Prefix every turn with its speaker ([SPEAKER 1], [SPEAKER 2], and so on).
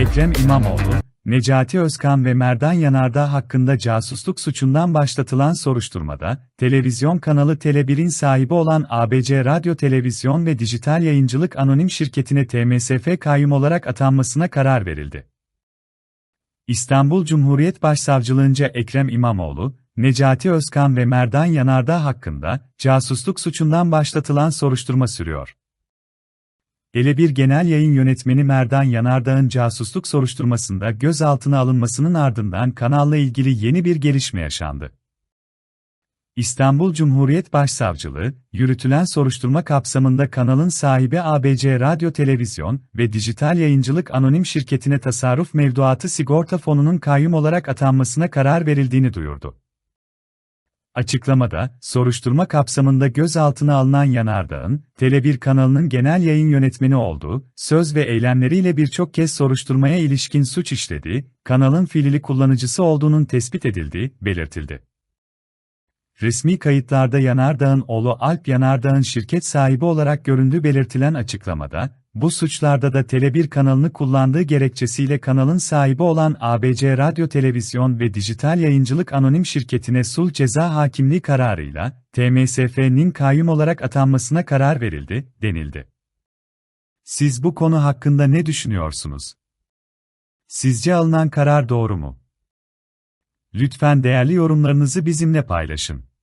[SPEAKER 1] Ekrem İmamoğlu, Necati Özkan ve Merdan Yanardağ hakkında casusluk suçundan başlatılan soruşturmada, televizyon kanalı Tele1'in sahibi olan ABC Radyo Televizyon ve Dijital Yayıncılık Anonim Şirketi'ne TMSF kayyum olarak atanmasına karar verildi. İstanbul Cumhuriyet Başsavcılığınca Ekrem İmamoğlu, Necati Özkan ve Merdan Yanardağ hakkında casusluk suçundan başlatılan soruşturma sürüyor. Ele1 Genel Yayın Yönetmeni Merdan Yanardağ'ın casusluk soruşturmasında gözaltına alınmasının ardından kanalla ilgili yeni bir gelişme yaşandı. İstanbul Cumhuriyet Başsavcılığı, yürütülen soruşturma kapsamında kanalın sahibi ABC Radyo Televizyon ve Dijital Yayıncılık Anonim Şirketi'ne tasarruf mevduatı sigorta fonunun kayyum olarak atanmasına karar verildiğini duyurdu. Açıklamada, soruşturma kapsamında gözaltına alınan Yanardağ'ın, Tele1 kanalının genel yayın yönetmeni olduğu, söz ve eylemleriyle birçok kez soruşturmaya ilişkin suç işlediği, kanalın fiilli kullanıcısı olduğunun tespit edildiği, belirtildi. Resmi kayıtlarda Yanardağ'ın oğlu Alp Yanardağ'ın şirket sahibi olarak göründüğü belirtilen açıklamada, bu suçlarda da Tele1 kanalını kullandığı gerekçesiyle kanalın sahibi olan ABC Radyo Televizyon ve Dijital Yayıncılık Anonim Şirketi'ne sulh ceza hakimliği kararıyla, TMSF'nin kayyum olarak atanmasına karar verildi, denildi. Siz bu konu hakkında ne düşünüyorsunuz? Sizce alınan karar doğru mu? Lütfen değerli yorumlarınızı bizimle paylaşın.